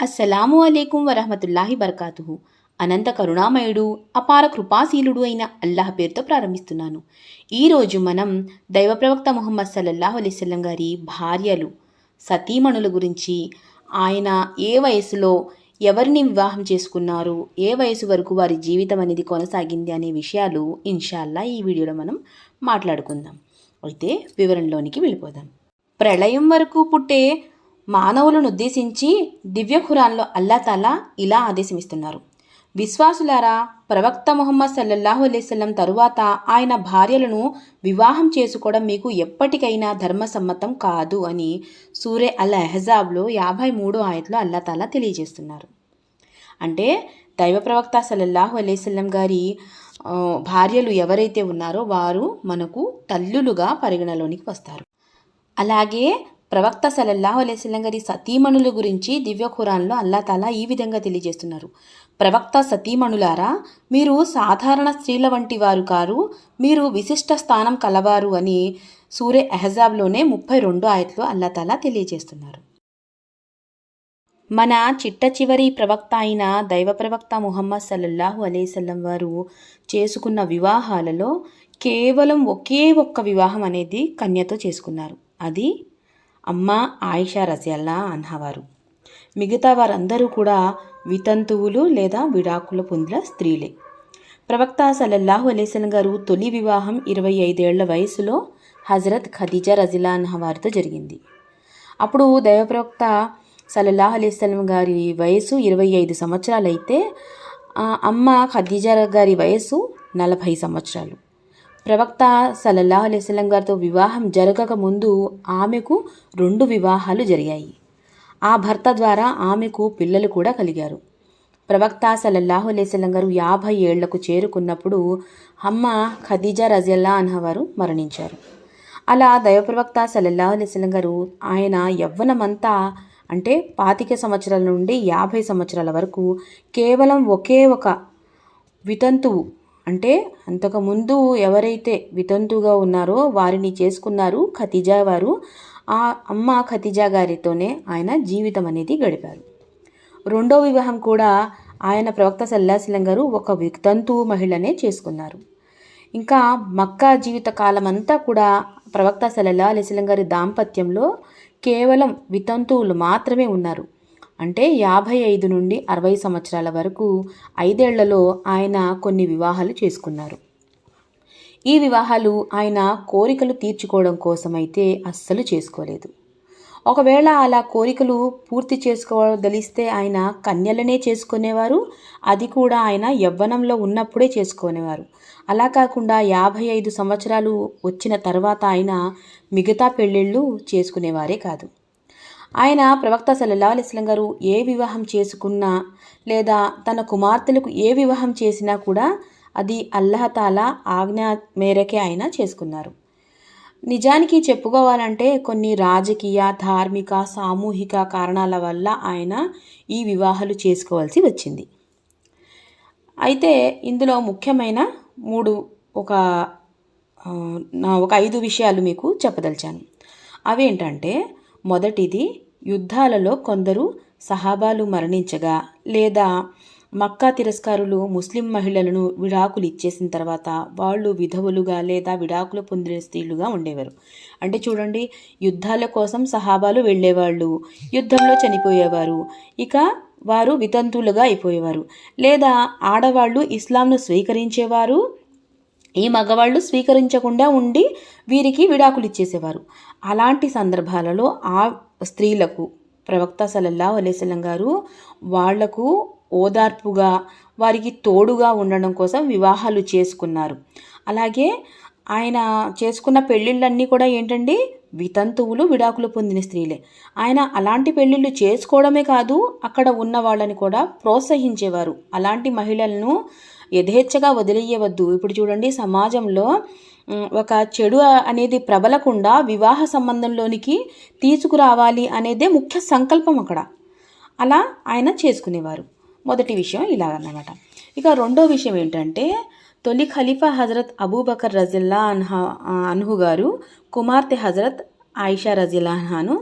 అస్సలాము అలైకుం వరహమతుల్లాహి బర్కాతుహు. అనంత కరుణామయుడు అపార కృపాశీలుడు అయిన అల్లాహ్ పేరుతో ప్రారంభిస్తున్నాను. ఈరోజు మనం దైవ ప్రవక్త ముహమ్మద్ సల్లల్లాహు అలైస్లం గారి భార్యలు సతీమణుల గురించి ఆయన ఏ వయసులో ఎవరిని వివాహం చేసుకున్నారు ఏ వయసు వరకు వారి జీవితం అనేది కొనసాగింది అనే విషయాలు ఇన్షాల్లా ఈ వీడియోలో మనం మాట్లాడుకుందాం. అయితే వివరంలోనికి వెళ్ళిపోదాం. ప్రళయం వరకు పుట్టే మానవులను ఉద్దేశించి దివ్య ఖురాన్లో అల్లా తాలా ఇలా ఆదేశమిస్తున్నారు. విశ్వాసులారా ప్రవక్త ముహమ్మద్ సల్లల్లాహు అలైస్లం తరువాత ఆయన భార్యలను వివాహం చేసుకోవడం మీకు ఎప్పటికైనా ధర్మసమ్మతం కాదు అని సూరే అల్ అహజాబ్లో యాభై మూడో ఆయతలో అల్లాతాలా తెలియజేస్తున్నారు. అంటే దైవ ప్రవక్త సల్లల్లాహు అలైస్లం గారి భార్యలు ఎవరైతే ఉన్నారో వారు మనకు తల్లులుగా పరిగణలోనికి వస్తారు. అలాగే ప్రవక్త సలల్లాహు అలైస్లం గారి సతీమణుల గురించి దివ్య ఖురాన్లో అల్లాతాలా ఈ విధంగా తెలియజేస్తున్నారు. ప్రవక్త సతీమణులారా మీరు సాధారణ స్త్రీల వంటి వారు కారు మీరు విశిష్ట స్థానం కలవారు అని సూర్య అహజాబ్లోనే ముప్పై రెండు ఆయట్లు అల్లాతాలా తెలియజేస్తున్నారు. మన చిట్ట చివరి ప్రవక్త అయిన దైవ ప్రవక్త ముహమ్మద్ సల్లల్లాహు అలైసల్లం వారు చేసుకున్న వివాహాలలో కేవలం ఒకే ఒక్క వివాహం అనేది కన్యతో చేసుకున్నారు. అది అమ్మ ఆయిషా రజల్లా అన్నవారు. మిగతా వారందరూ కూడా వితంతువులు లేదా విడాకుల పొందిన స్త్రీలే. ప్రవక్త సలల్లాహు అలైసలం గారు తొలి వివాహం ఇరవై ఐదేళ్ళ వయసులో హజరత్ ఖదీజా రజిలా అన్హవారితో జరిగింది. అప్పుడు దైవప్రవక్త ప్రవక్త అలీస్లం గారి వయసు ఇరవై ఐదు సంవత్సరాలైతే అయితే అమ్మ ఖదీజా గారి వయసు నలభై సంవత్సరాలు. ప్రవక్త సల్లల్లాహు అలైస్లం గారితో వివాహం జరగక ముందు ఆమెకు రెండు వివాహాలు జరిగాయి. ఆ భర్త ద్వారా ఆమెకు పిల్లలు కూడా కలిగారు. ప్రవక్త సలల్లాహు అలైస్లం గారు యాభై ఏళ్ళకు చేరుకున్నప్పుడు అమ్మ ఖదీజా రజియల్లా అన్హవారు మరణించారు. అలా దైవప్రవక్త సలల్లాహు అలైస్లం గారు ఆయన యవ్వనమంతా అంటే పాతిక సంవత్సరాల నుండి యాభై సంవత్సరాల వరకు కేవలం ఒకే ఒక వితంతువు అంటే అంతకుముందు ఎవరైతే వితంతుగా ఉన్నారో వారిని చేసుకున్నారు ఖతిజా వారు ఆ అమ్మ ఖతిజా గారితోనే ఆయన జీవితం అనేది గడిపారు. రెండో వివాహం కూడా ఆయన ప్రవక్త సల్లాసిలం గారు ఒక వితంతు మహిళనే చేసుకున్నారు. ఇంకా మక్కా జీవిత కాలం అంతా కూడా ప్రవక్త సల్లల్లా గారి దాంపత్యంలో కేవలం వితంతువులు మాత్రమే ఉన్నారు. అంటే యాభై ఐదు నుండి అరవై సంవత్సరాల వరకు ఐదేళ్ళలో ఆయన కొన్ని వివాహాలు చేసుకున్నారు. ఈ వివాహాలు ఆయన కోరికలు తీర్చుకోవడం కోసమైతే అస్సలు చేసుకోలేదు. ఒకవేళ అలా కోరికలు పూర్తి చేసుకోదలిస్తే ఆయన కన్యలనే చేసుకునేవారు అది కూడా ఆయన యవ్వనంలో ఉన్నప్పుడే చేసుకునేవారు. అలా కాకుండా యాభై ఐదు సంవత్సరాలు వచ్చిన తర్వాత ఆయన మిగతా పెళ్ళిళ్ళు చేసుకునేవారే కాదు. ఆయన ప్రవక్త సల్లల్లా అలిస్లం గారు ఏ వివాహం చేసుకున్నా లేదా తన కుమార్తెలకు ఏ వివాహం చేసినా కూడా అది అల్లహతాలా ఆజ్ఞ మేరకే ఆయన చేసుకున్నారు. నిజానికి చెప్పుకోవాలంటే కొన్ని రాజకీయ ధార్మిక సామూహిక కారణాల వల్ల ఆయన ఈ వివాహాలు చేసుకోవాల్సి వచ్చింది. అయితే ఇందులో ముఖ్యమైన మూడు ఒక ఒక ఐదు విషయాలు మీకు చెప్పదలిచాను. అవేంటంటే మొదటిది యుద్ధాలలో కొందరు సహాబాలు మరణించగా లేదా మక్కా తిరస్కారులు ముస్లిం మహిళలను విడాకులు ఇచ్చేసిన తర్వాత వాళ్ళు విధవులుగా లేదా విడాకులు పొందిన స్త్రీలుగా ఉండేవారు. అంటే చూడండి యుద్ధాల కోసం సహాబాలు వెళ్ళేవాళ్ళు యుద్ధంలో చనిపోయేవారు. ఇక వారు వితంతులుగా అయిపోయేవారు. లేదా ఆడవాళ్ళు ఇస్లాంను స్వీకరించేవారు ఈ మగవాళ్ళు స్వీకరించకుండా ఉండి వీరికి విడాకులు ఇచ్చేసేవారు అలాంటి సందర్భాలలో ఆ స్త్రీలకు ప్రవక్త సలల్లా అలేసలం గారు వాళ్ళకు ఓదార్పుగా వారికి తోడుగా ఉండడం కోసం వివాహాలు చేసుకున్నారు. అలాగే ఆయన చేసుకున్న పెళ్ళిళ్ళన్నీ కూడా ఏంటండి? వితంతువులు విడాకులు పొందిన స్త్రీలే. ఆయన అలాంటి పెళ్ళిళ్ళు చేసుకోవడమే కాదు అక్కడ ఉన్న వాళ్ళని కూడా ప్రోత్సహించేవారు. అలాంటి మహిళలను యథేచ్ఛగా వదిలేయవద్దు. ఇప్పుడు చూడండి సమాజంలో ఒక చెడు అనేది ప్రబలకుండా వివాహ సంబంధంలోనికి తీసుకురావాలి అనేదే ముఖ్య సంకల్పం అక్కడ. అలా ఆయన చేసుకునేవారు. మొదటి విషయం ఇలాగన్నమాట ఇక రెండో విషయం ఏంటంటే తొలి ఖలీఫా హజరత్ అబూబకర్ రజిల్లా అన్హా అన్హు గారు కుమార్తె హజరత్ ఆయిషా రజిల్లాహాను అన్హాను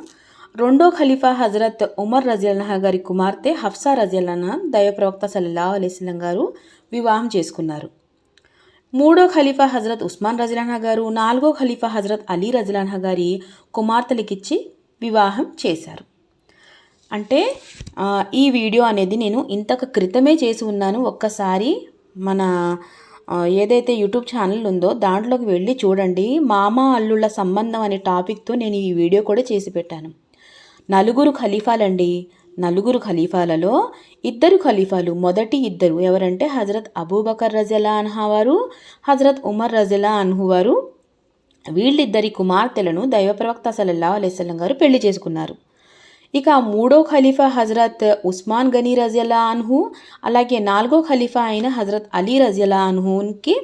రెండో ఖలీఫా హజరత్ ఉమర్ రజిల్లాహా గారి కుమార్తె హఫ్సా రజియల్నా దైవ ప్రవక్త సల్లల్లాహు అలైస్లం గారు వివాహం చేసుకున్నారు. మూడో ఖలీఫా హజరత్ ఉస్మాన్ రజిలానా గారు నాలుగో ఖలీఫా హజరత్ అలీ రజిలానా గారి కుమార్తెలకిచ్చి వివాహం చేశారు. అంటే ఈ వీడియో అనేది నేను ఇంతకు క్రితమే చేసి ఉన్నాను. ఒక్కసారి మన ఏదైతే యూట్యూబ్ ఛానల్ ఉందో దాంట్లోకి వెళ్ళి చూడండి. మామ అల్లుళ్ళ సంబంధం అనే టాపిక్తో నేను ఈ వీడియో కూడా చేసి పెట్టాను. నలుగురు ఖలీఫాలండి. నలుగురు ఖలీఫాలలో ఇద్దరు ఖలీఫాలు మొదటి ఇద్దరు ఎవరంటే హజరత్ అబూబకర్ రజలా అన్హా వారు హజరత్ ఉమర్ రజలా అన్హు వారు. వీళ్ళిద్దరి కుమార్తెలను దైవ ప్రవక్త సల్లల్లా అలైస్లం గారు పెళ్ళి చేసుకున్నారు. ఇక మూడో ఖలీఫా హజరత్ ఉస్మాన్ గనీ రజియలా అన్హు అలాగే నాలుగో ఖలీఫా అయిన హజరత్ అలీ రజియలా అన్హుకి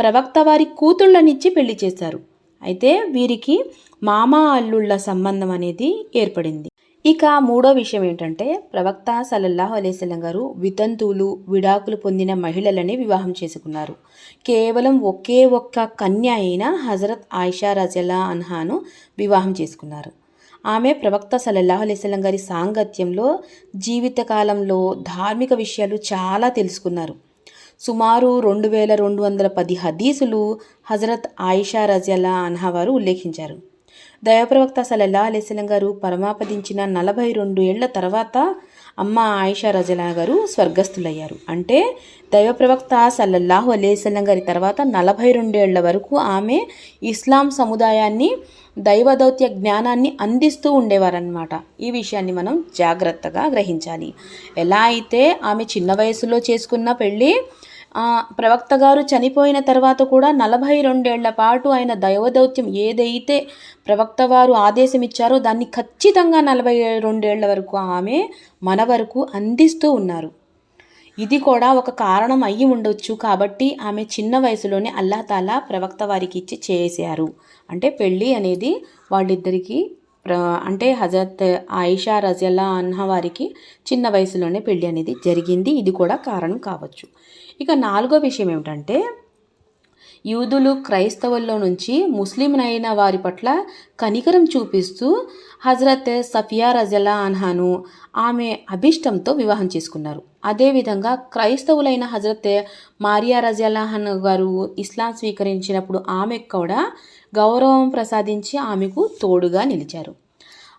ప్రవక్త వారి కూతుళ్ళనిచ్చి పెళ్ళి చేశారు. అయితే వీరికి మామ అల్లుళ్ళ సంబంధం అనేది ఏర్పడింది. ఇక మూడో విషయం ఏంటంటే ప్రవక్త సల్లల్లాహు అలైస్లం గారు వితంతువులు విడాకులు పొందిన మహిళలని వివాహం చేసుకున్నారు. కేవలం ఒకే ఒక్క కన్య అయిన హజరత్ ఆయిషా రజలా అన్హాను వివాహం చేసుకున్నారు. ఆమె ప్రవక్త సలల్లాహు అలైస్లం గారి సాంగత్యంలో జీవితకాలంలో ధార్మిక విషయాలు చాలా తెలుసుకున్నారు. సుమారు రెండు వేల రెండు వందల పది హదీసులు హజరత్ ఆయిషా రజలా అన్హా వారు ఉల్లేఖించారు. దైవప్రవక్త సలల్లా అలైస్లం గారు పరమాపదించిన నలభై రెండు ఏళ్ళ తర్వాత అమ్మ ఆయిషా రజలా గారు స్వర్గస్థులయ్యారు. అంటే దైవప్రవక్త సల్లల్లాహు అలైస్లం గారి తర్వాత నలభై రెండేళ్ళ వరకు ఆమె ఇస్లాం సముదాయాన్ని దైవదౌత్య జ్ఞానాన్ని అందిస్తూ ఉండేవారనమాట ఈ విషయాన్ని మనం జాగ్రత్తగా గ్రహించాలి. ఎలా అయితే ఆమె చిన్న వయసులో చేసుకున్న పెళ్ళి ప్రవక్త గారు చనిపోయిన తర్వాత కూడా నలభై రెండేళ్ళ పాటు ఆయన దైవదౌత్యం ఏదైతే ప్రవక్త వారు ఆదేశం ఇచ్చారో దాన్ని ఖచ్చితంగా నలభై రెండేళ్ళ వరకు ఆమె మన వరకు అందిస్తూ ఉన్నారు. ఇది కూడా ఒక కారణం అయ్యి ఉండొచ్చు కాబట్టి ఆమె చిన్న వయసులోనే అల్లా తాలా ప్రవక్త వారికి ఇచ్చి చేశారు. అంటే పెళ్ళి అనేది వాళ్ళిద్దరికీ అంటే హజరత్ ఆయిషా రజల్లా అన్న వారికి చిన్న వయసులోనే పెళ్ళి అనేది జరిగింది. ఇది కూడా కారణం కావచ్చు. ఇక నాలుగో విషయం ఏమిటంటే యూదులు క్రైస్తవుల్లో నుంచి ముస్లింలైన వారి పట్ల కనికరం చూపిస్తూ హజరత్ సఫియా రజల్లా అన్హాను ఆమె అభిష్టంతో వివాహం చేసుకున్నారు. అదేవిధంగా క్రైస్తవులైన హజరత్ మారియా రజలాహన్ గారు ఇస్లాం స్వీకరించినప్పుడు ఆమెకు కూడా గౌరవం ప్రసాదించి ఆమెకు తోడుగా నిలిచారు.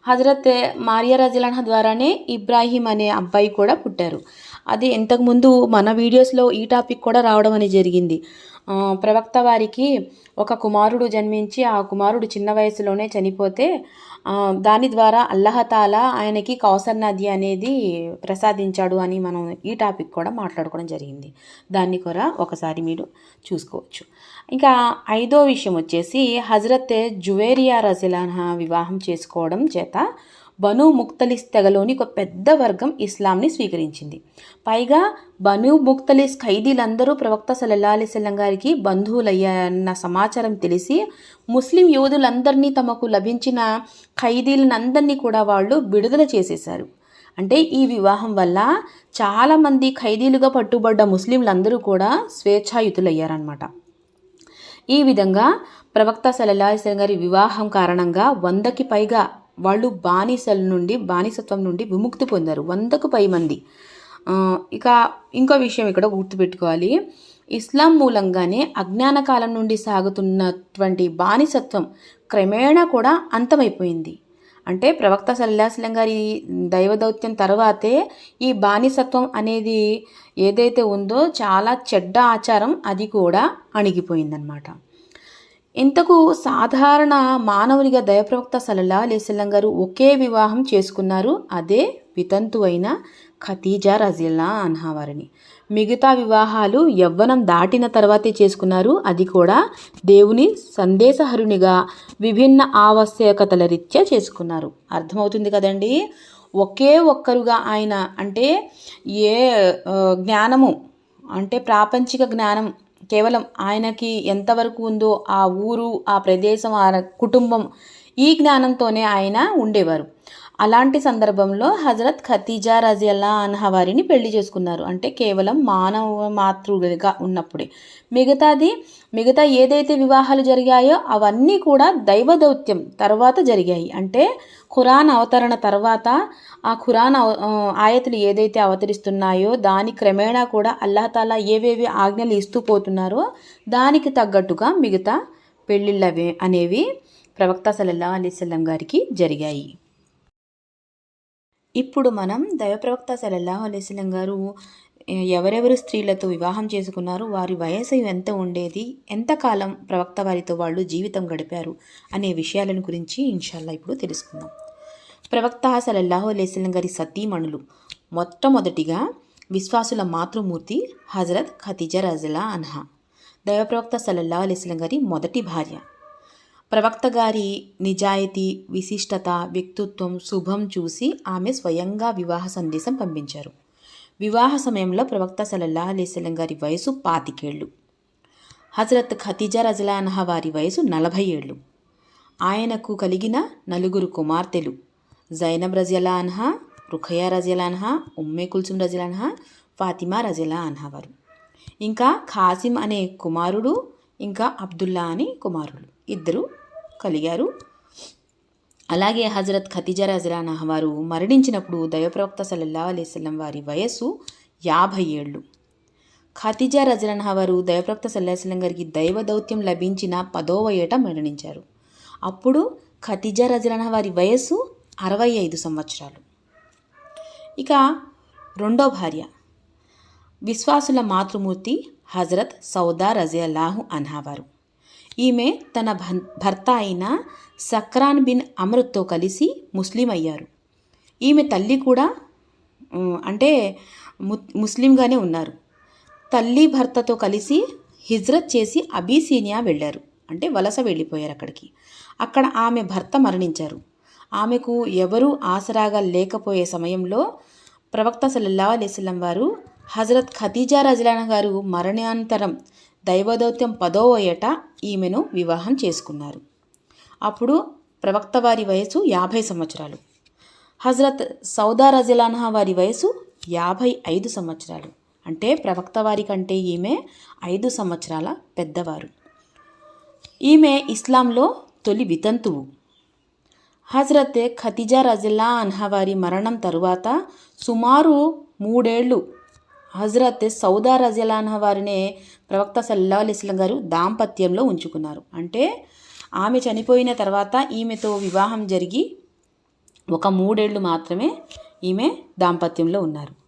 హజరత్ మారియా రజలాహ ద్వారానే ఇబ్రాహీం అనే అబ్బాయి కూడా పుట్టారు. అది ఇంతకుముందు మన వీడియోస్లో ఈ టాపిక్ కూడా రావడం అనేది జరిగింది. ప్రవక్త వారికి ఒక కుమారుడు జన్మించి ఆ కుమారుడు చిన్న వయసులోనే చనిపోతే దాని ద్వారా అల్లహతాల ఆయనకి కౌసర్ నది అనేది ప్రసాదించాడు అని మనం ఈ టాపిక్ కూడా మాట్లాడుకోవడం జరిగింది. దాన్ని కూడా ఒకసారి మీరు చూసుకోవచ్చు. ఇంకా ఐదో విషయం వచ్చేసి హజరత్ జువేరియా రజిలాన్హా వివాహం చేసుకోవడం చేత బను ముక్తలిస్ తెగలోని ఒక పెద్ద వర్గం ఇస్లాంని స్వీకరించింది. పైగా బను ముక్తలిస్ ఖైదీలందరూ ప్రవక్త సల్లల్లా అలిసల్లం గారికి బంధువులయ్యాయన్న సమాచారం తెలిసి ముస్లిం యోధులందరినీ తమకు లభించిన ఖైదీలనందరినీ కూడా వాళ్ళు విడుదల చేసేశారు. అంటే ఈ వివాహం వల్ల చాలామంది ఖైదీలుగా పట్టుబడ్డ ముస్లింలందరూ కూడా స్వేచ్ఛాయుతులయ్యారనమాట ఈ విధంగా ప్రవక్త సలల్లాహం గారి వివాహం కారణంగా వందకి పైగా వాళ్ళు బానిసల నుండి బానిసత్వం నుండి విముక్తి పొందారు. వందకు పై మంది. ఇక ఇంకో విషయం ఇక్కడ గుర్తుపెట్టుకోవాలి. ఇస్లాం మూలంగానే అజ్ఞాన కాలం నుండి సాగుతున్నటువంటి బానిసత్వం క్రమేణా కూడా అంతమైపోయింది. అంటే ప్రవక్త సల్లాహస్లం గారి దైవదౌత్యం తర్వాతే ఈ బానిసత్వం అనేది ఏదైతే ఉందో చాలా చెడ్డ ఆచారం అది కూడా అణిగిపోయిందనమాట ఇంతకు సాధారణ మానవునిగా దయప్రవక్త సల్లల్లా అలీసల్లం గారు ఒకే వివాహం చేసుకున్నారు అదే వితంతు అయిన ఖతీజా రజిల్లా అన్హా వారిని. మిగతా వివాహాలు యవ్వనం దాటిన తర్వాతే చేసుకున్నారు. అది కూడా దేవుని సందేశహరునిగా విభిన్న ఆవశ్యకతల రీత్యా చేసుకున్నారు. అర్థమవుతుంది కదండి? ఒకే ఒక్కరుగా ఆయన అంటే ఏ జ్ఞానము అంటే ప్రాపంచిక జ్ఞానం కేవలం ఆయనకి ఎంతవరకు ఉందో ఆ ఊరు ఆ ప్రదేశం ఆ కుటుంబం ఈ జ్ఞానంతోనే ఆయన ఉండేవారు. అలాంటి సందర్భంలో హజరత్ ఖతీజా రజియల్లా అన్హా వారిని పెళ్ళి చేసుకున్నారు. అంటే కేవలం మానవ మాతృగా ఉన్నప్పుడే. మిగతాది మిగతా ఏదైతే వివాహాలు జరిగాయో అవన్నీ కూడా దైవ దౌత్యం తర్వాత జరిగాయి. అంటే ఖురాన్ అవతరణ తర్వాత ఆ ఖురాన్ అవ- ఆయతులు ఏదైతే అవతరిస్తున్నాయో దాని క్రమేణా కూడా అల్లాహతాలా ఏవేవి ఆజ్ఞలు ఇస్తూ పోతున్నారో దానికి తగ్గట్టుగా మిగతా పెళ్ళిళ్ళవి అనేవి ప్రవక్త సల్లల్లా అలీస్లం గారికి జరిగాయి. ఇప్పుడు మనం దైవప్రవక్త సలల్లాహు అలైస్లం గారు ఎవరెవరు స్త్రీలతో వివాహం చేసుకున్నారు వారి వయసు ఎంత ఉండేది ఎంతకాలం ప్రవక్త వారితో వాళ్ళు జీవితం గడిపారు అనే విషయాలను గురించి ఇన్షాల్లా ఇప్పుడు తెలుసుకుందాం. ప్రవక్త సలల్లాహు అలైస్లం గారి సతీమణులు. మొట్టమొదటిగా విశ్వాసుల మాతృమూర్తి హజరత్ ఖతిజా రజలా అన్హా. దైవప్రవక్త సల్లల్లాహు అలైస్లం గారి మొదటి భార్య. ప్రవక్త గారి నిజాయితీ విశిష్టత వ్యక్తిత్వం శుభం చూసి ఆమె స్వయంగా వివాహ సందేశం పంపించారు. వివాహ సమయంలో ప్రవక్త సలల్లా అలీస్లం గారి వయసు పాతికేళ్ళు. హజరత్ ఖతీజా రజలానహ వారి వయసు నలభై ఏళ్ళు ఆయనకు కలిగిన నలుగురు కుమార్తెలు జైనబ్ రజలా అన్హా రుఖయా రజియలా అన్హా ఉమ్మే కుల్సుమ్ రజియలా అన్హా ఫాతిమా రజలా అన్హా వారు. ఇంకా ఖాసిం అనే కుమారుడు ఇంకా అబ్దుల్లా అనే కుమారుడు ఇద్దరు కలిగారు. అలాగే హజరత్ ఖతిజా రజరానా వారు మరణించినప్పుడు దైవప్రవక్త సల్లల్లా అలైస్లం వారి వయస్సు యాభై ఏళ్ళు. ఖతిజా రజరానా వారు దైవప్రవక్త సల్లాహం గారికి దైవ దౌత్యం లభించిన పదోవ ఏట మరణించారు. అప్పుడు ఖతిజా రజరానా వారి వయస్సు అరవై ఐదు సంవత్సరాలు. ఇక రెండో భార్య. విశ్వాసుల మాతృమూర్తి హజరత్ సౌదా రజియల్లాహు అన్హావారు ఈమె తన భర్త అయిన సక్రాన్ బిన్ అమృత్తో కలిసి ముస్లిం అయ్యారు. ఈమె తల్లి కూడా అంటే ముస్లింగానే ఉన్నారు. తల్లి భర్తతో కలిసి హిజ్రత్ చేసి అబీసీనియా వెళ్ళారు. అంటే వలస వెళ్ళిపోయారు అక్కడికి. అక్కడ ఆమె భర్త మరణించారు. ఆమెకు ఎవరూ ఆసరాగా లేకపోయే సమయంలో ప్రవక్త సల్లల్లా అలైస్లం వారు హజరత్ ఖతీజా రజలానా గారు మరణానంతరం దైవదౌత్యం పదవ ఏట ఈమెను వివాహం చేసుకున్నారు. అప్పుడు ప్రవక్త వారి వయసు యాభై సంవత్సరాలు. హజరత్ సౌదా రజలాన్హా వారి వయసు యాభై ఐదు సంవత్సరాలు. అంటే ప్రవక్త వారి కంటే ఈమె ఐదు సంవత్సరాల పెద్దవారు. ఈమె ఇస్లాంలో తొలి వితంతువు. హజరత్ ఖతిజా రజిల్లా అన్హా వారి మరణం తరువాత సుమారు మూడేళ్ళు హజరత్ సౌదా రజిల్లా అన్హా వారినే ప్రవక్త సల్లా అలిస్లం గారు దాంపత్యంలో ఉంచుకున్నారు. అంటే ఆమె చనిపోయిన తర్వాత ఈమెతో వివాహం జరిగి ఒక మూడేళ్ళు మాత్రమే ఈమె దాంపత్యంలో ఉన్నారు.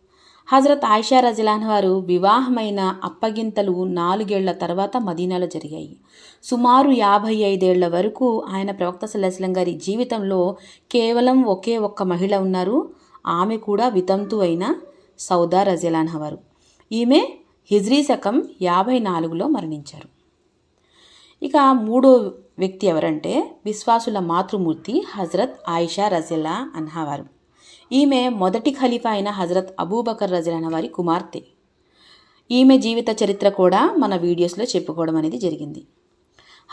హజరత్ ఆయిషా రజిలాన్ వారు వివాహమైన అప్పగింతలు నాలుగేళ్ళ తర్వాత మదీనాలో జరిగాయి. సుమారు యాభై ఐదేళ్ళ వరకు ఆయన ప్రవక్త సల్లాహం గారి జీవితంలో కేవలం ఒకే ఒక్క మహిళ ఉన్నారు. ఆమె కూడా వితంతు అయిన సౌదా రజిలాన్ వారు. ఈమె హిజ్రీ శకం యాభై నాలుగులో మరణించారు. ఇక మూడో వ్యక్తి ఎవరంటే విశ్వాసుల మాతృమూర్తి హజరత్ ఆయిషా రజిల్లా అన్హావారు ఈమె మొదటి ఖలీఫా అయిన హజరత్ అబూబకర్ రజిలాన వారి కుమార్తె. ఈమె జీవిత చరిత్ర కూడా మన వీడియోస్లో చెప్పుకోవడం అనేది జరిగింది.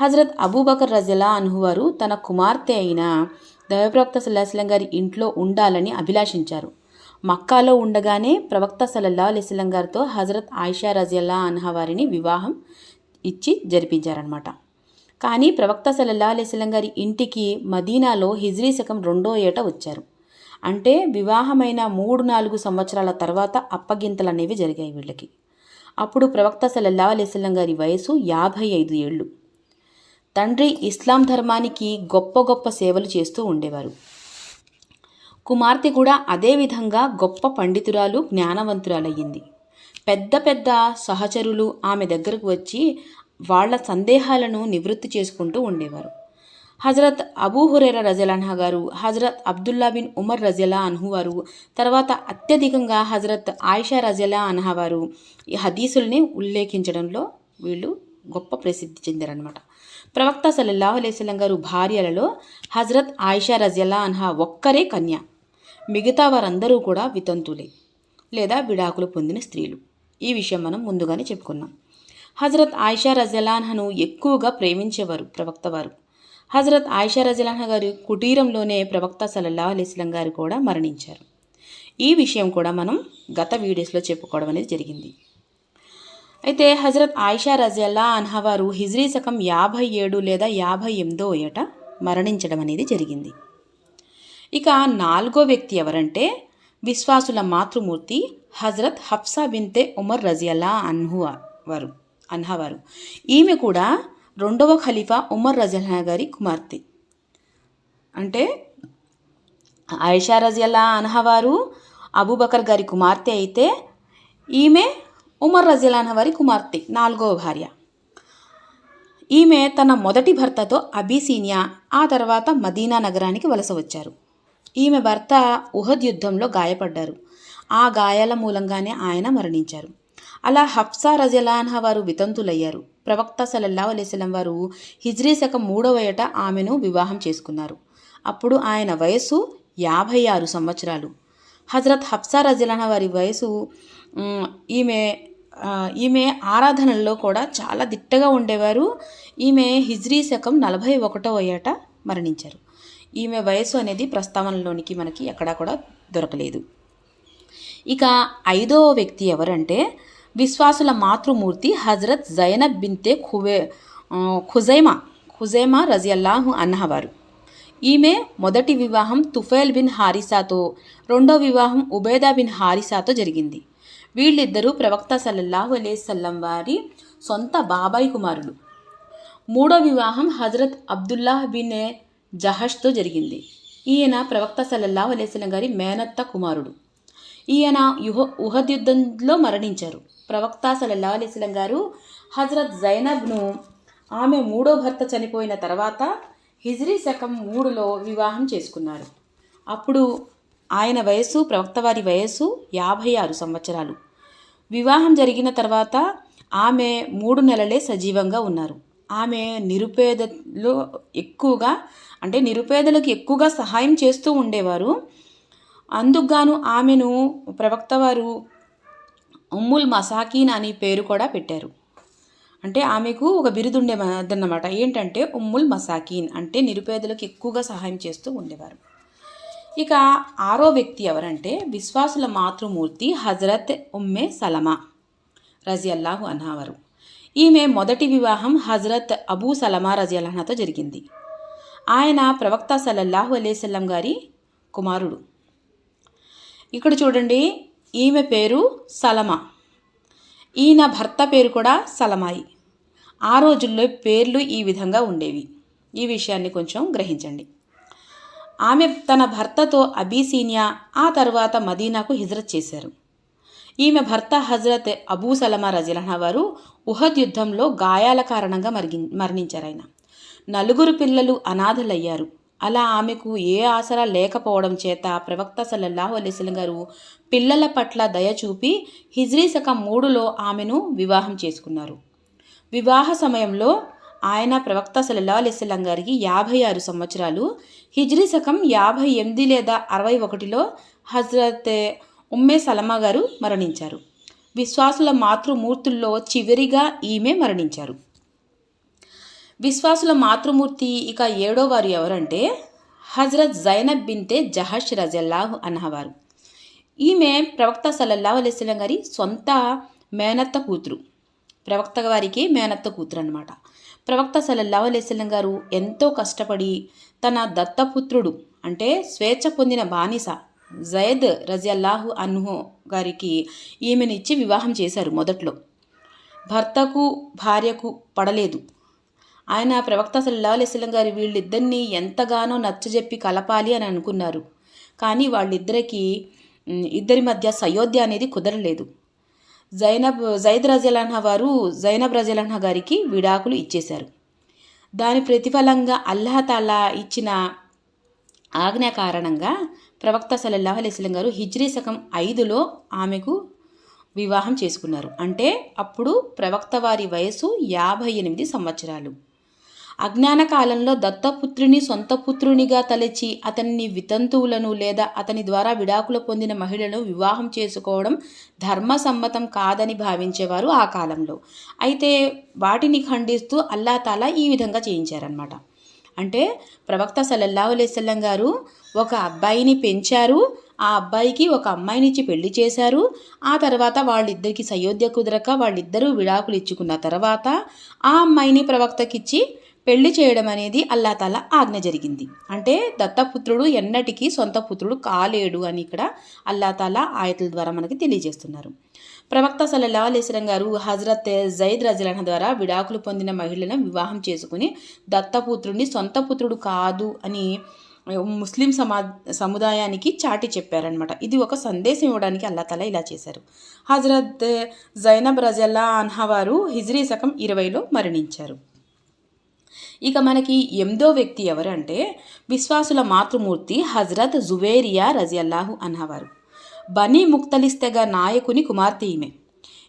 హజరత్ అబూబకర్ రజలా అన్హువారు తన కుమార్తె అయిన దైవప్రవక్త సల్లాహం గారి ఇంట్లో ఉండాలని అభిలాషించారు. మక్కాలో ఉండగానే ప్రవక్త సలల్లా అలిస్లం గారితో హజరత్ ఆయిషా రజియల్లా అన్హా వారిని వివాహం ఇచ్చి జరిపించారనమాట కానీ ప్రవక్త సలల్లా అలిస్లం గారి ఇంటికి మదీనాలో హిజ్రీ శకం రెండో ఏట వచ్చారు. అంటే వివాహమైన మూడు నాలుగు సంవత్సరాల తర్వాత అప్పగింతలు అనేవి జరిగాయి వీళ్ళకి. అప్పుడు ప్రవక్త సలల్లా అలిస్లం గారి వయసు యాభై ఐదు ఏళ్ళు. తండ్రి ఇస్లాం ధర్మానికి గొప్ప గొప్ప సేవలు చేస్తూ ఉండేవారు. కుమార్తె కూడా అదే విధంగా గొప్ప పండితురాలు జ్ఞానవంతురాలయ్యింది. పెద్ద పెద్ద సహచరులు ఆమె దగ్గరకు వచ్చి వాళ్ళ సందేహాలను నివృత్తి చేసుకుంటూ ఉండేవారు. హజరత్ అబూ హురేరా రజలాన్హా గారు హజరత్ అబ్దుల్లా బిన్ ఉమర్ రజలా అన్హు వారు తర్వాత అత్యధికంగా హజరత్ ఆయిషా రజలా అన్హా వారు ఈ హదీసుల్ని ఉల్లేఖించడంలో వీళ్ళు గొప్ప ప్రసిద్ధి చెందారనమాట ప్రవక్త సల్లల్లాహు అలైస్లం గారు భార్యలలో హజరత్ ఆయిషా రజలా అన్హా ఒక్కరే కన్య. మిగతా వారందరూ కూడా వితంతులే లేదా విడాకులు పొందిన స్త్రీలు. ఈ విషయం మనం ముందుగానే చెప్పుకున్నాం. హజరత్ ఆయిషా రజలాన్హను ఎక్కువగా ప్రేమించేవారు ప్రవక్త వారు హజరత్ ఆయిషా రజలాన్హ గారి కుటీరంలోనే ప్రవక్త సలల్లా అలీస్లం గారు కూడా మరణించారు. ఈ విషయం కూడా మనం గత వీడియోస్లో చెప్పుకోవడం అనేది జరిగింది. అయితే హజరత్ ఆయిషా రజల్లా అన్హా వారు హిజ్రీ శకం యాభై ఏడు లేదా యాభై ఎనిమిదో ఏట మరణించడం అనేది జరిగింది. ఇక నాలుగో వ్యక్తి ఎవరంటే విశ్వాసుల మాతృమూర్తి హజరత్ హఫ్సా బింతే ఉమర్ రజియల్లా అన్హువా వారు అన్హవారు ఈమె కూడా రెండవ ఖలీఫా ఉమర్ రజల్లా గారి కుమార్తె. అంటే ఆయిషా రజియల్లా అన్హవారు అబూబకర్ గారి కుమార్తె అయితే ఈమె ఉమర్ రజిలాన్ వారి కుమార్తె నాలుగవ భార్య. ఈమె తన మొదటి భర్తతో అబీసీనియా ఆ తర్వాత మదీనా నగరానికి వలస వచ్చారు. ఈమె భర్త ఉహద్ యుద్ధంలో గాయపడ్డారు. ఆ గాయాల మూలంగానే ఆయన మరణించారు. అలా హఫ్సా రజలాన్హ వారు వితంతులయ్యారు. ప్రవక్త సలల్లా అలైస్లం వారు హిజ్రీ శకం మూడవ ఏట ఆమెను వివాహం చేసుకున్నారు. అప్పుడు ఆయన వయస్సు యాభై ఆరు సంవత్సరాలు. హజరత్ హఫ్సా రజలాన్హ వారి వయసు ఈమె ఈమె ఆరాధనల్లో కూడా చాలా దిట్టగా ఉండేవారు. ఈమె హిజ్రీ శకం నలభై ఒకటవ ఏట మరణించారు. ఈమె వయసు అనేది ప్రస్తావనలోనికి మనకి ఎక్కడా కూడా దొరకలేదు. ఇక ఐదవ వ్యక్తి ఎవరంటే విశ్వాసుల మాతృమూర్తి హజరత్ జైనబ్ బింతే ఖువే ఖుజైమా ఖుజైమా రజియల్లాహు అన్నహవారు ఈమె మొదటి వివాహం తుఫైల్ బిన్ హారిసాతో రెండో వివాహం ఉబేదా బిన్ హారిసాతో జరిగింది. వీళ్ళిద్దరూ ప్రవక్త సల్లల్లాహు అలేసల్లం వారి సొంత బాబాయ్ కుమారులు. మూడో వివాహం హజరత్ అబ్దుల్లాహ్ బిన్ జహష్తో జరిగింది. ఈయన ప్రవక్త సల్లల్లాహు అలైస్లం గారి మేనత్త కుమారుడు. ఈయన యుహ ఉహద్ యుద్ధంలో మరణించారు. ప్రవక్త సల్లల్లాహు అలైస్లం గారు హజరత్ జైనబ్ను ఆమె మూడో భర్త చనిపోయిన తర్వాత హిజ్రీ శకం మూడులో వివాహం చేసుకున్నారు. అప్పుడు ఆయన వయస్సు ప్రవక్త వారి వయస్సు యాభై ఆరు సంవత్సరాలు. వివాహం జరిగిన తర్వాత ఆమె మూడు నెలలే సజీవంగా ఉన్నారు. ఆమె నిరుపేదలో ఎక్కువగా అంటే నిరుపేదలకు ఎక్కువగా సహాయం చేస్తూ ఉండేవారు. అందుకుగాను ఆమెను ప్రవక్త వారు ఉమ్ముల్ మసాకీన్ అని పేరు కూడా పెట్టారు. అంటే ఆమెకు ఒక బిరుదుండే ఉండేదన్నమాట ఏంటంటే ఉమ్ముల్ మసాకీన్ అంటే నిరుపేదలకు ఎక్కువగా సహాయం చేస్తూ ఉండేవారు. ఇక ఆరో వ్యక్తి ఎవరంటే విశ్వాసుల మాతృమూర్తి హజరత్ ఉమ్మే సలమా రజియల్లాహు అన్హావరు ఈమె మొదటి వివాహం హజరత్ అబూ సలమా రజియల్లాహతో జరిగింది. ఆయన ప్రవక్త సల్లల్లాహు అలైవల్లం గారి కుమారుడు. ఇక్కడ చూడండి ఈమె పేరు సలమా. ఈయన భర్త పేరు కూడా సలమాయి. ఆ రోజుల్లో పేర్లు ఈ విధంగా ఉండేవి. ఈ విషయాన్ని కొంచెం గ్రహించండి. ఆమె తన భర్తతో అబీసీనియా ఆ తర్వాత మదీనాకు హిజ్రత్ చేశారు. ఈమె భర్త హజరత్ అబూ సలమా రజిలహా వారు ఉహద్ యుద్ధంలో గాయాల కారణంగా మరిగి మరణించారు ఆయన. నలుగురు పిల్లలు అనాథలయ్యారు. అలా ఆమెకు ఏ ఆసరా లేకపోవడం చేత ప్రవక్త సల్లల్లాహు అలైస్లం గారు పిల్లల పట్ల దయ చూపి హిజ్రీ శకం మూడులో ఆమెను వివాహం చేసుకున్నారు. వివాహ సమయంలో ఆయన ప్రవక్త సల్లల్లాహు అలైస్లం గారికి యాభై ఆరు సంవత్సరాలు హిజ్రీ శకం యాభై ఎనిమిది లేదా అరవై ఒకటిలో హజరత్ ఉమ్మే సలమా గారు మరణించారు. విశ్వాసుల మాతృమూర్తుల్లో చివరిగా ఈమె మరణించారు. విశ్వాసుల మాతృమూర్తి ఇక ఏడో వారు ఎవరంటే హజరత్ జైనబ్ బింతే జహష్ రజల్లాహ్ అన్నవారు ఈమె ప్రవక్త సల్లల్లాహు అలైస్లం గారి సొంత మేనత్త కూతురు. ప్రవక్త వారికి మేనత్త కూతురు అనమాట ప్రవక్త సల్లల్లాహు అలైస్లం గారు ఎంతో కష్టపడి తన దత్తపుత్రుడు అంటే స్వేచ్ఛ పొందిన బానిస జయద్ రజల్లాహు అన్హు గారికి ఈమెనిచ్చి వివాహం చేశారు మొదట్లో. భర్తకు భార్యకు పడలేదు. ఆయన ప్రవక్త సల్లా గారి వీళ్ళిద్దరినీ ఎంతగానో నచ్చజెప్పి కలపాలి అని అనుకున్నారు. కానీ వాళ్ళిద్దరికి ఇద్దరి మధ్య సయోధ్య అనేది కుదరలేదు. జైనబ్ జైద్ రజలాన్హా వారు జైనబ్ రజలాన్హా గారికి విడాకులు ఇచ్చేశారు. దాని ప్రతిఫలంగా అల్లాహతాలా ఇచ్చిన ఆజ్ఞ కారణంగా ప్రవక్త సల్లల్లాహు అలైస్లం గారు హిజ్రీ శకం ఐదులో ఆమెకు వివాహం చేసుకున్నారు. అంటే అప్పుడు ప్రవక్త వారి వయసు యాభై ఎనిమిది సంవత్సరాలు. అజ్ఞాన కాలంలో దత్తపుత్రుని సొంత పుత్రునిగా తలచి అతన్ని వితంతువులను లేదా అతని ద్వారా విడాకులు పొందిన మహిళను వివాహం చేసుకోవడం ధర్మసమ్మతం కాదని భావించేవారు ఆ కాలంలో. అయితే వాటిని ఖండిస్తూ అల్లాతాలా ఈ విధంగా చేయించారనమాట అంటే ప్రవక్త సల్లల్లాహు అలైవల్లం గారు ఒక అబ్బాయిని పెంచారు ఆ అబ్బాయికి ఒక అమ్మాయినిచ్చి పెళ్ళి చేశారు ఆ తర్వాత వాళ్ళిద్దరికి సయోధ్య కుదరక వాళ్ళిద్దరూ విడాకులు ఇచ్చుకున్న తర్వాత ఆ అమ్మాయిని ప్రవక్తకిచ్చి పెళ్ళి చేయడం అనేది అల్లా ఆజ్ఞ జరిగింది. అంటే దత్తపుత్రుడు ఎన్నటికీ సొంత పుత్రుడు కాలేడు అని ఇక్కడ అల్లా తాలా ఆయతుల ద్వారా మనకి తెలియజేస్తున్నారు. ప్రవక్త సల్లల్లా అలీస్లం గారు హజరత్ జైద్ రజలన ద్వారా విడాకులు పొందిన మహిళలను వివాహం చేసుకుని దత్తపుత్రుడిని సొంత పుత్రుడు కాదు అని ముస్లిం సమా సముదాయానికి చాటి చెప్పారనమాట ఇది ఒక సందేశం ఇవ్వడానికి అల్లాతల ఇలా చేశారు. హజరత్ జైనబ్ రజల్లా అన్హవారు హిజ్రీ శకం ఇరవైలో మరణించారు. ఇక మనకి ఎనిమిదో వ్యక్తి ఎవరంటే విశ్వాసుల మాతృమూర్తి హజరత్ జువేరియా రజియల్లాహు అన్నవారు బనీ ముక్తలిస్తెగ నాయకుని కుమార్తె ఈమె.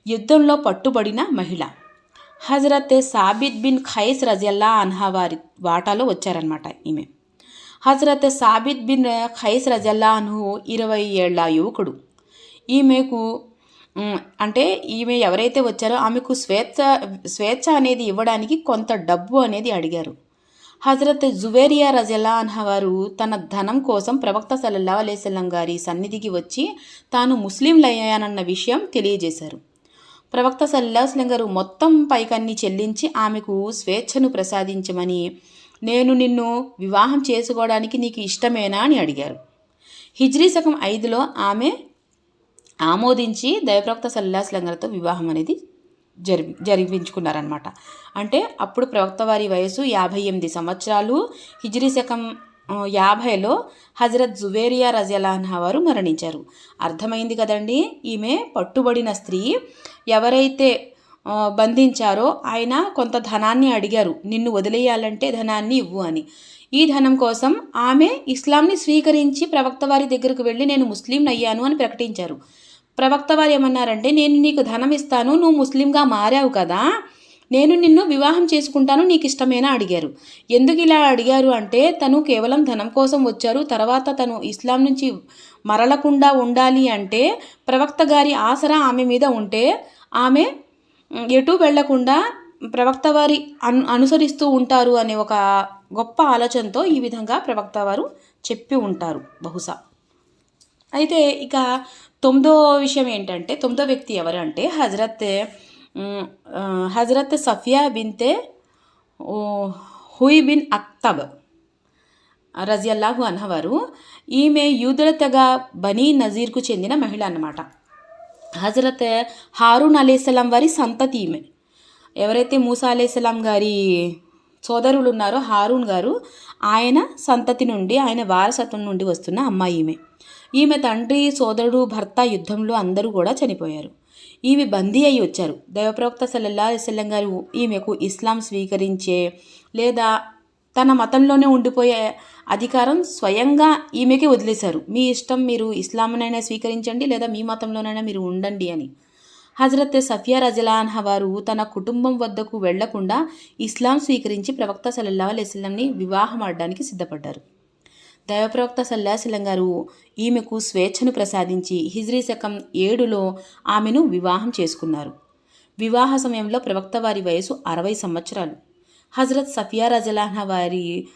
యుద్ధంలో పట్టుబడిన మహిళ. హజరత్ సాబిద్ బిన్ ఖైస్ రజియల్లా అన్హవారి వాటాలో వచ్చారనమాట ఈమె. హజరత్ సాబిద్ బిన్ ఖైస్ రజల్లా అను ఇరవై ఏళ్ళ యువకుడు. ఈమెకు అంటే ఈమె ఎవరైతే వచ్చారో ఆమెకు స్వేచ్ఛ స్వేచ్ఛ అనేది ఇవ్వడానికి కొంత డబ్బు అనేది అడిగారు. హజరత్ జువేరియా రజల్లా అన్హవారు తన ధనం కోసం ప్రవక్త సల్లల్లా అలైస్లం గారి సన్నిధికి వచ్చి తాను ముస్లింలయ్యానన్న విషయం తెలియజేశారు. ప్రవక్త సల్లాహస్లం గారు మొత్తం పైకన్ని చెల్లించి ఆమెకు స్వేచ్ఛను ప్రసాదించమని నేను నిన్ను వివాహం చేసుకోవడానికి నీకు ఇష్టమేనా అని అడిగారు. హిజ్రీ శకం ఐదులో ఆమె ఆమోదించి దైవప్రవక్త సల్లాస్లం గారితో వివాహం అనేది జరి జరిపించుకున్నారనమాట అంటే అప్పుడు ప్రవక్త వారి వయసు యాభై ఎనిమిది సంవత్సరాలు. హిజ్రీ శకం యాభైలో హజరత్ జువేరియా రజలాన్హా వారు మరణించారు. అర్థమైంది కదండి ఈమె పట్టుబడిన స్త్రీ. ఎవరైతే బంధించారో ఆయన కొంత ధనాన్ని అడిగారు. నిన్ను వదిలేయాలంటే ధనాన్ని ఇవ్వు అని. ఈ ధనం కోసం ఆమె ఇస్లాంని స్వీకరించి ప్రవక్త వారి దగ్గరకు వెళ్ళి నేను ముస్లిం అయ్యాను అని ప్రకటించారు. ప్రవక్త వారు ఏమన్నారంటే నేను నీకు ధనం ఇస్తాను నువ్వు ముస్లింగా మారావు కదా. నేను నిన్ను వివాహం చేసుకుంటాను నీకు ఇష్టమేనా? అడిగారు. ఎందుకు ఇలా అడిగారు అంటే తను కేవలం ధనం కోసం వచ్చారు. తర్వాత తను ఇస్లాం నుంచి మరలకుండా ఉండాలి అంటే ప్రవక్త గారి ఆసరా ఆమె మీద ఉంటే ఆమె ఎటు వెళ్ళకుండా ప్రవక్త వారి అను అనుసరిస్తూ ఉంటారు అనే ఒక గొప్ప ఆలోచనతో ఈ విధంగా ప్రవక్త వారు చెప్పి ఉంటారు బహుశా. అయితే ఇక తొమ్మిదో విషయం ఏంటంటే తొమ్మిదో వ్యక్తి ఎవరు అంటే హజరత్ Hazrat Safiya bint Huyayy bin Akhtab రజియల్లాహు అన్నవారు ఈమె యూదుల తెగ బనీ నజీర్కు చెందిన మహిళ అన్నమాట. హజరత్ హారూన్ అలీస్లాం వారి సంతతి ఈమె. ఎవరైతే మూసా అలీస్లాం గారి సోదరులు ఉన్నారో హారూన్ గారు ఆయన సంతతి నుండి ఆయన వారసత్వం నుండి వస్తున్న అమ్మాయి ఈమె. ఈమె తండ్రి సోదరుడు భర్త యుద్ధంలో అందరూ కూడా చనిపోయారు. ఈమె బందీ అయి వచ్చారు. దైవప్రవక్త సల్లల్లా అలిస్లం గారు ఈమెకు ఇస్లాం స్వీకరించే లేదా తన మతంలోనే ఉండిపోయే అధికారం స్వయంగా ఈమెకే వదిలేశారు. మీ ఇష్టం మీరు ఇస్లాంనైనా స్వీకరించండి లేదా మీ మతంలోనైనా మీరు ఉండండి అని. హజరత్ సఫియా రజలాన్హ వారు తన కుటుంబం వద్దకు వెళ్ళకుండా ఇస్లాం స్వీకరించి ప్రవక్త సల్లల్లా అలైస్లంని వివాహం ఆడడానికి సిద్ధపడ్డారు. దైవప్రవక్త సల్లాశలం గారు ఈమెకు స్వేచ్ఛను ప్రసాదించి హిజ్రీ శకం ఏడులో ఆమెను వివాహం చేసుకున్నారు. వివాహ సమయంలో ప్రవక్త వారి వయసు అరవై సంవత్సరాలు. హజరత్ సఫియా రజలాహ వారి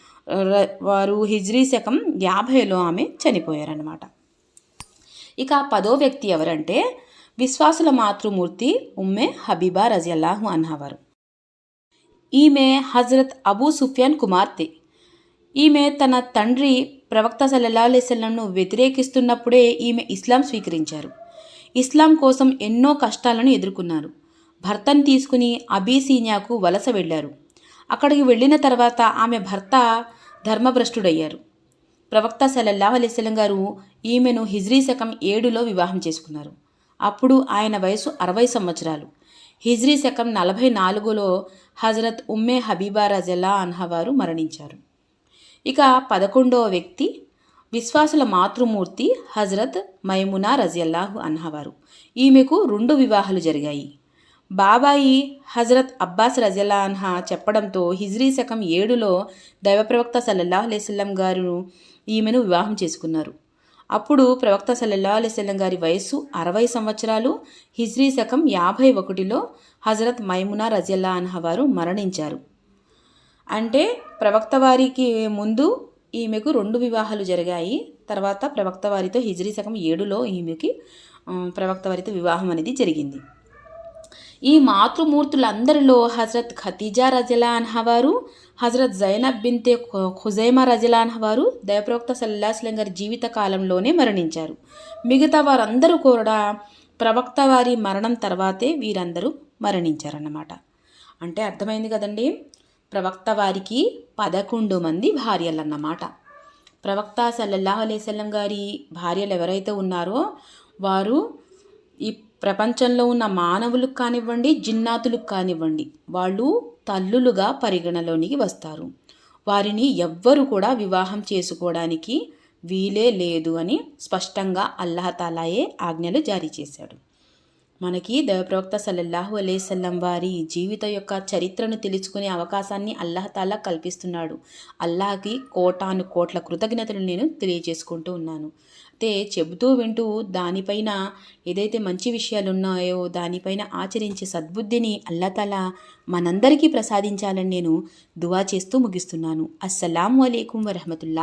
వారు హిజ్రీ శకం యాభైలో ఆమె చనిపోయారన్నమాట. ఇక పదో వ్యక్తి ఎవరంటే విశ్వాసుల మాతృమూర్తి ఉమ్మే హబీబా రజల్లాహు అన్హవారు ఈమె హజరత్ అబూ సుఫియాన్ కుమార్తె. ఈమె తన తండ్రి ప్రవక్త సల్లల్లా అలైవల్లంను వ్యతిరేకిస్తున్నప్పుడే ఈమె ఇస్లాం స్వీకరించారు. ఇస్లాం కోసం ఎన్నో కష్టాలను ఎదుర్కొన్నారు. భర్తను తీసుకుని అబీసీనియాకు వలస వెళ్ళారు అక్కడికి వెళ్ళిన తర్వాత ఆమె భర్త ధర్మభ్రష్టుడయ్యారు. ప్రవక్త సల్లల్లా అలైస్లం గారు ఈమెను హిజ్రీ శకం ఏడులో వివాహం చేసుకున్నారు. అప్పుడు ఆయన వయసు అరవై సంవత్సరాలు. హిజ్రీ శకం నలభై నాలుగులో హజరత్ ఉమ్మే హబీబా రజల్లా అన్హవారు మరణించారు. ఇక పదకొండవ వ్యక్తి విశ్వాసుల మాతృమూర్తి హజరత్ మైమునా రజియల్లాహు అన్హవారు ఈమెకు రెండు వివాహాలు జరిగాయి. బాబాయి హజరత్ అబ్బాస్ రజల్లా అన్హా చెప్పడంతో హిజ్రీ శకం ఏడులో దైవప్రవక్త సల్లల్లాహు అలైస్లం గారు ఈమెను వివాహం చేసుకున్నారు. అప్పుడు ప్రవక్త సల్లల్లా అలైస్లం గారి వయస్సు అరవై సంవత్సరాలు. హిజ్రీ శకం యాభై ఒకటిలో హజరత్ మైమునా రజల్లా అన్హవారు మరణించారు. అంటే ప్రవక్త వారికి ముందు ఈమెకు రెండు వివాహాలు జరిగాయి. తర్వాత ప్రవక్త వారితో హిజ్రీ శకం ఏడులో ఈమెకి ప్రవక్త వారితో వివాహం అనేది జరిగింది. ఈ మాతృమూర్తులందరిలో హజరత్ ఖతీజా రజలా అన్హవారు హజరత్ జైనబ్ బింతే ఖుజైమా రజలాన్ వారు దయప్రవక్త సల్లాహస్లం గారి జీవిత కాలంలోనే మరణించారు. మిగతా వారందరూ కూడా ప్రవక్త వారి మరణం తర్వాతే వీరందరూ మరణించారన్నమాట. అంటే అర్థమైంది కదండి? ప్రవక్త వారికి పదకొండు మంది భార్యలన్నమాట. ప్రవక్త సల్లల్లాహు అలైవల్లం గారి భార్యలు ఎవరైతే ఉన్నారో వారు ఈ ప్రపంచంలో ఉన్న మానవులకు కానివ్వండి జిన్నాతులకు కానివ్వండి వాళ్ళు తల్లులుగా పరిగణలోనికి వస్తారు. వారిని ఎవ్వరు కూడా వివాహం చేసుకోవడానికి వీలే లేదు అని స్పష్టంగా అల్లహతాలాయే ఆజ్ఞలు జారీ చేశాడు. మనకి దైవప్రవక్త సల్లల్లాహు అలైసల్లం వారి జీవిత యొక్క చరిత్రను తెలుసుకునే అవకాశాన్ని అల్లాహతాలా కల్పిస్తున్నాడు. అల్లాహకి కోటాను కోట్ల కృతజ్ఞతలు నేను తెలియజేసుకుంటూ ఉన్నాను. అయితే చెబుతూ వింటూ దానిపైన ఏదైతే మంచి విషయాలు ఉన్నాయో దానిపైన ఆచరించే సద్బుద్ధిని అల్లతల మనందరికీ ప్రసాదించాలని నేను దువా చేస్తూ ముగిస్తున్నాను. అస్సలం అలైకుం వరహమతుల్లా